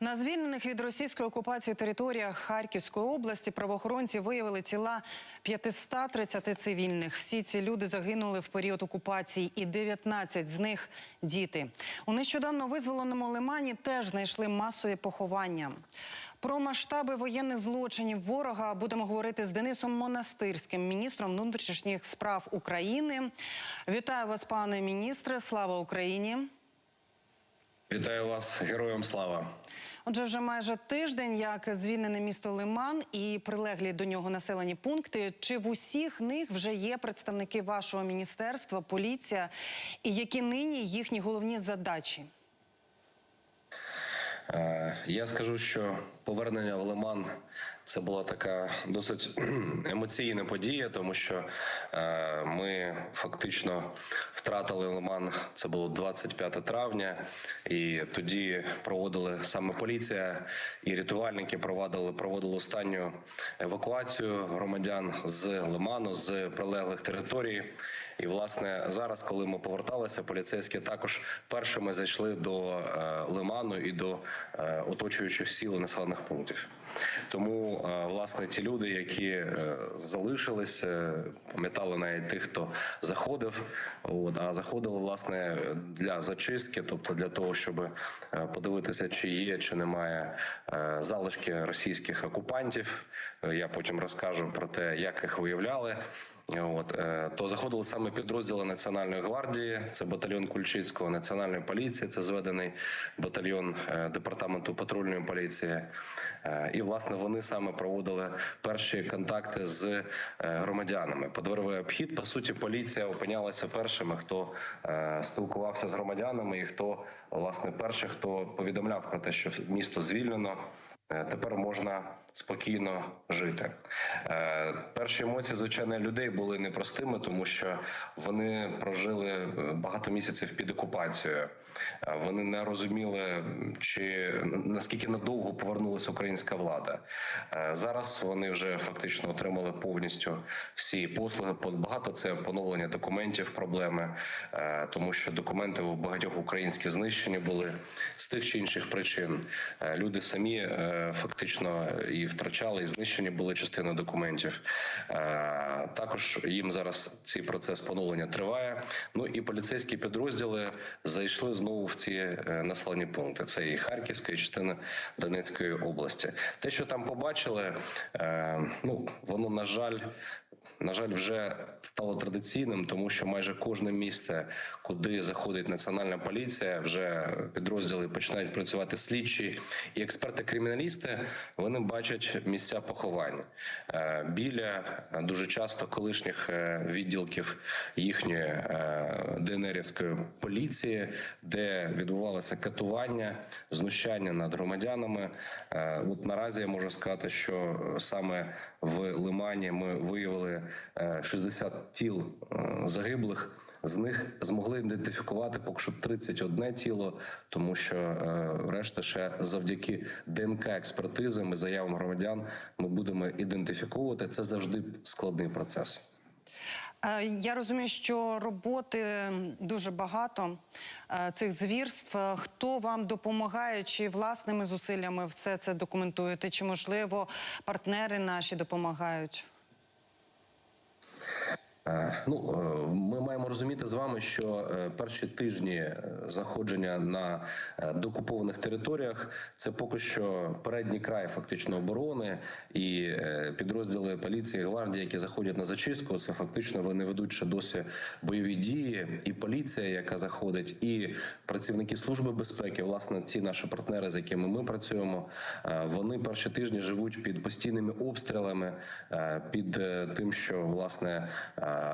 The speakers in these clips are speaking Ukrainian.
На звільнених від російської окупації територіях Харківської області правоохоронці виявили тіла 530 цивільних. Всі ці люди загинули в період окупації, і 19 з них діти. У нещодавно визволеному лимані теж знайшли масові поховання. Про масштаби воєнних злочинів ворога будемо говорити з Денисом Монастирським, міністром внутрішніх справ України. Вітаю вас, пане міністре. Слава Україні. Вітаю вас, героям слава. Отже, вже майже тиждень, як звільнене місто Лиман і прилеглі до нього населені пункти. Чи в усіх них вже є представники вашого міністерства, поліція, і які нині їхні головні задачі? Е, Я скажу, що повернення в Лиман це була така досить емоційна подія, тому що е, ми фактично втратили Лиман. Це було 25 травня, і тоді проводили саме поліція і рятувальники проводили проводили останню евакуацію громадян з Лиману з прилеглих територій. І власне зараз, коли ми поверталися, поліцейські також першими зайшли до е, лиману і до е, оточуючих сіл населених пунктів. Тому е, власне ті люди, які залишились, е, пам'ятали навіть тих, хто заходив. От, а заходили власне для зачистки, тобто для того, щоб подивитися, чи є чи немає залишки російських окупантів. Я потім розкажу про те, як їх виявляли. От е, то заходили саме підрозділи Національної гвардії, це батальйон Кульчицького, національної поліції, це зведений батальйон е, департаменту патрульної поліції. І власне вони саме проводили перші контакти з е, громадянами. Подворовий обхід, по суті, поліція опинялася першими, хто е, спілкувався з громадянами, і хто власне перший, хто повідомляв про те, що місто звільнено. Е, Тепер можна спокійно жити. Е, Перші емоції, звичайно, людей були непростими, тому що вони прожили е, багато місяців під окупацією. Е, Вони не розуміли, чи наскільки надовго повернулася українська влада. Зараз вони вже фактично отримали повністю всі послуги. По- Багато це поновлення документів, проблеми, тому що документи у багатьох українські знищені були з тих чи інших причин. Люди самі фактично і втрачали, і знищені були частини документів. Е, Також їм зараз цей процес поновлення триває. Ну і поліцейські підрозділи зайшли знову в ці е, населені пункти. Це і Харківська, і частина Донецької області. Те, що там побачили, е, ну воно на жаль. На жаль, вже стало традиційним, тому що майже кожне місце, куди заходить національна поліція, вже підрозділи починають працювати слідчі і експерти-криміналісти. Вони бачать місця поховань Е, біля е, дуже часто колишніх е, відділків їхньої ДНРівської поліції, де відбувалося катування, знущання над громадянами. От наразі я можу сказати, що саме в Лимані ми виявили 60 тіл е, загиблих. З них змогли ідентифікувати поки що 31 тіло, тому що е, решта ще завдяки ДНК експертизам і заявам громадян ми будемо ідентифіковувати. Це завжди складний процес. Е, Я розумію, що роботи дуже багато е, цих звірств. Е, Хто вам допомагає, чи власними зусиллями все це документуєте, чи можливо партнери наші допомагають? Е, Ну, е, ми маємо розуміти з вами, що е, перші тижні заходження на докупованих територіях це поки що передній край фактично оборони, і підрозділи поліції, гвардії, які заходять на зачистку, це фактично вони ведуть ще досі бойові дії, і поліція, яка заходить, і працівники служби безпеки, власне, ті наші партнери, з якими ми працюємо, вони перші тижні живуть під постійними обстрілами, під тим, що власне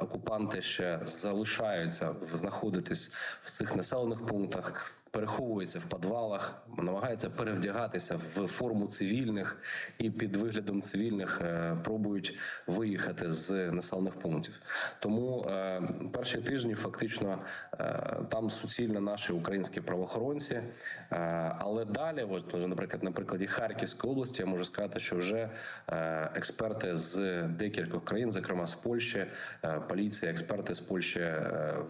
окупанти ще залишаються знаходитись в цих населених пунктах. Переховуються в підвалах, намагаються перевдягатися в форму цивільних і під виглядом цивільних е, пробують виїхати з населених пунктів. Тому е, перші тижні фактично е, там суцільно наші українські правоохоронці. Але далі, от, наприклад, на прикладі Харківської області, я можу сказати, що вже експерти з декількох країн, зокрема з Польщі, поліція, експерти з Польщі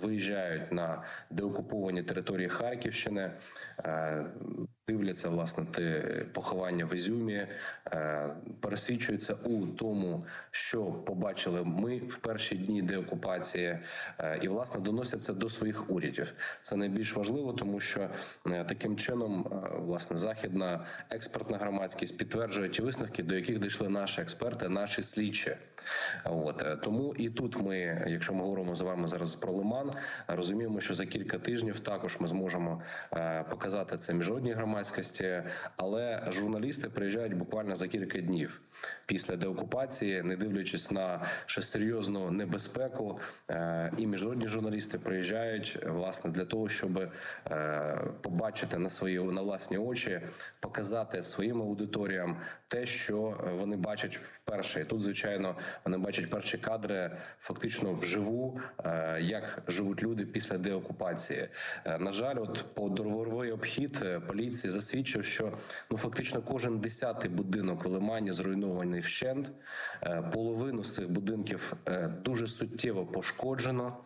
виїжджають на деокуповані території Харківщини. Донеччини. Е, Дивляться власне те поховання в Ізюмі, е, пересвідчуються у тому, що побачили ми в перші дні деокупації, е, і власне доносяться до своїх урядів. Це найбільш важливо, тому що таким чином власне західна експертна громадськість підтверджує ті висновки, до яких дійшли наші експерти, наші слідчі. От тому і тут ми, якщо ми говоримо з вами зараз про Лиман, розуміємо, що за кілька тижнів також ми зможемо показати це міжнародній громадськості, але журналісти приїжджають буквально за кілька днів після деокупації, не дивлячись на ще серйозну небезпеку, е, і міжнародні журналісти приїжджають власне для того, щоб е, побачити на свої на власні очі, показати своїм аудиторіям те, що вони бачать вперше. І тут, звичайно, вони бачать перші кадри фактично вживу, е, як живуть люди після деокупації. Е, На жаль, от по дворовий обхід е, поліції засвідчив, що ну фактично кожен десятий будинок в Лимані зруйнований вщент. Е, Половину з цих будинків е, дуже суттєво пошкоджено.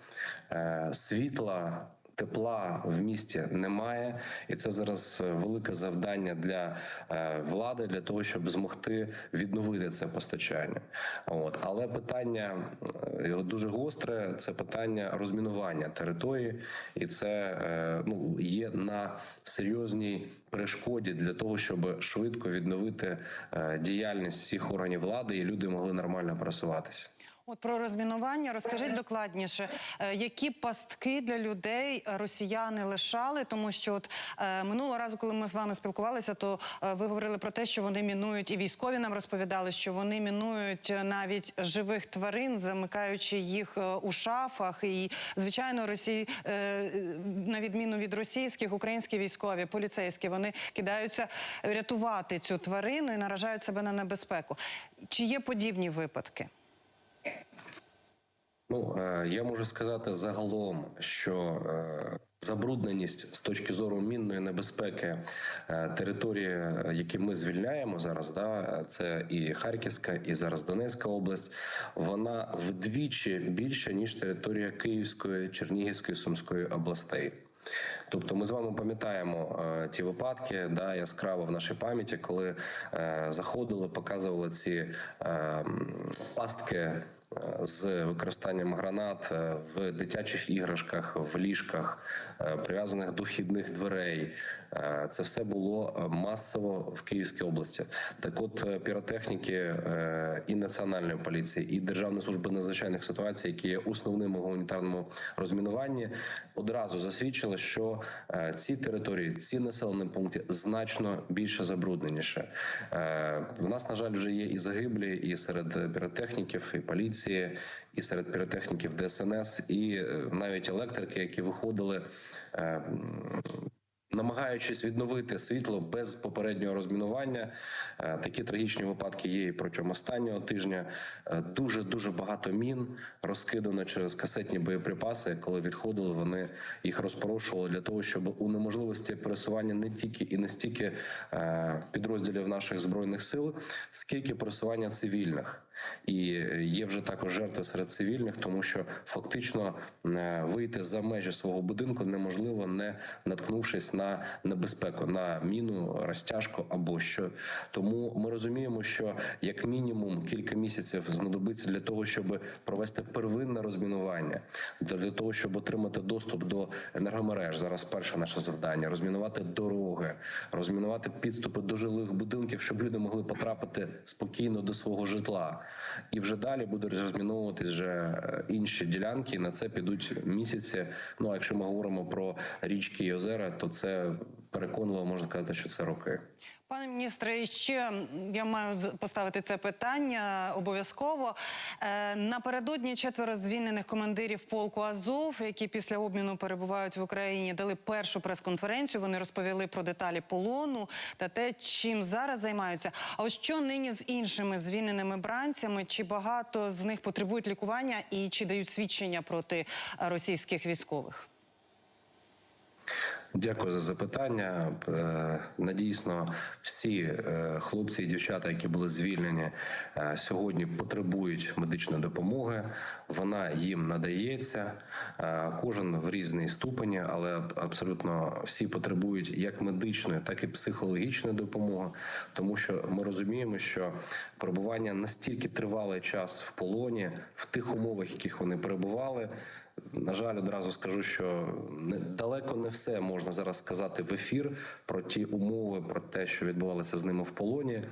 Світла Тепла в місті немає, і це зараз е, велике завдання для е, влади для того, щоб змогти відновити це постачання. От але питання е, його дуже гостре. Це питання розмінування території, і це ну є на серйозній перешкоді для того, щоб швидко відновити діяльність всіх органів влади, і люди могли нормально пересуватися. От про розмінування розкажіть докладніше, е, які пастки для людей е, росіяни лишали, тому що от е, минулого разу, коли ми з вами спілкувалися, то ви говорили про те, що вони мінують, і військові нам розповідали, що вони мінують навіть живих тварин, замикаючи їх у шафах. І звичайно, Росії, на відміну від російських, українські військові, поліцейські, вони кидаються рятувати цю тварину і наражають себе на небезпеку. Чи є подібні випадки? Ну е, я можу сказати загалом, що е, забрудненість з точки зору мінної небезпеки е, території, які ми звільняємо зараз, да це і Харківська, і зараз Донецька область, вона вдвічі більша ніж територія Київської, Чернігівської, Сумської областей. Тобто, ми з вами пам'ятаємо е, ті випадки, да яскраво в нашій пам'яті, коли е, заходили, показували ці е, пастки з використанням гранат е, в дитячих іграшках, в ліжках, е, прив'язаних до вхідних дверей. Е, Це все було масово в Київській області. Так, от піротехніки і національної поліції, і Державної служби надзвичайних ситуацій, які є основним у гуманітарному розмінуванні, одразу засвідчили, що ці території, ці населені пункти значно більше забрудненіше. В нас, на жаль, вже є і загиблі, і серед піротехніків, і поліції, і серед піротехніків ДСНС, і е, навіть електрики, які виходили. е, Намагаючись відновити світло без попереднього розмінування, Е, такі трагічні випадки є і протягом останнього тижня. Дуже дуже багато мін розкидано через касетні боєприпаси. Коли відходили, вони їх розпорошували для того, щоб унеможливості пересування не тільки і не стільки підрозділів наших збройних сил, скільки пересування цивільних. І є вже також жертви серед цивільних, тому що фактично е, вийти за межі свого будинку неможливо, не наткнувшись на небезпеку, на міну, розтяжку або що. Тому ми розуміємо, що як мінімум кілька місяців знадобиться для того, щоб провести первинне розмінування, для того, щоб отримати доступ до енергомереж. Зараз перше наше завдання розмінувати дороги, розмінувати підступи до жилих будинків, щоб люди могли потрапити спокійно до свого житла. І вже далі будуть розміновуватись вже е, інші ділянки. На це підуть місяці. Ну а якщо ми говоримо про річки і озера, то це переконливо можна сказати, що це роки. Пане міністре, ще я маю поставити це питання обов'язково. Е, напередодні четверо звільнених командирів полку Азов, які після обміну перебувають в Україні, дали першу прес-конференцію. Вони розповіли про деталі полону та те, чим зараз займаються. А ось що нині з іншими звільненими бранцями? Чи багато з них потребують лікування і чи дають свідчення проти е, російських військових? Дякую за запитання. Е, Надійсно, всі е, хлопці і дівчата, які були звільнені, е, сьогодні потребують медичної допомоги. Вона їм надається. Кожен в різній ступені, але абсолютно всі потребують як медичної, так і психологічної допомоги, тому що ми розуміємо, що перебування настільки тривалий час в полоні, в тих умовах, в яких вони перебували. На жаль, одразу скажу, що далеко не все можна зараз сказати в ефір про ті умови, про те, що відбувалося з ними в полоні.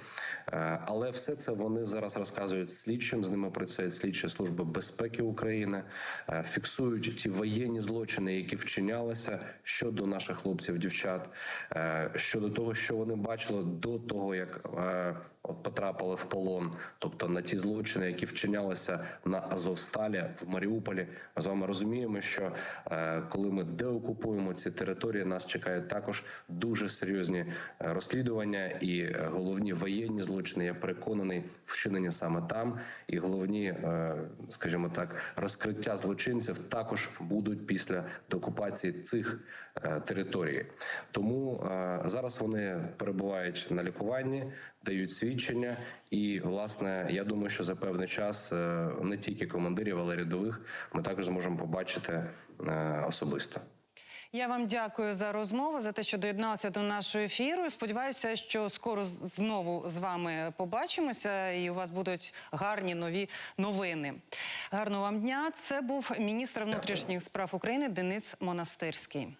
Е, Але все це вони зараз розказують слідчим. З ними працюють слідчі служби безпеки України, е, фіксують ті воєнні злочини, які вчинялися щодо наших хлопців, дівчат, е, щодо того, що вони бачили до того, як от потрапили в полон, тобто на ті злочини, які вчинялися на Азовсталі в Маріуполі. З вами розуміємо, що е, коли ми деокупуємо ці території, нас чекають також дуже серйозні е, розслідування і е, головні воєнні злочини. Я переконаний, вчинені саме там, і головні, скажімо так, розкриття злочинців також будуть після деокупації цих територій. Тому зараз вони перебувають на лікуванні, дають свідчення, і власне я думаю, що за певний час е, не тільки командирів, але й рядових ми також зможемо побачити е, особисто. Я вам дякую за розмову, за те, що доєдналися до нашого ефіру. Сподіваюся, що скоро знову з вами побачимося, і у вас будуть гарні нові новини. Гарного вам дня. Це був міністр внутрішніх справ України Денис Монастирський.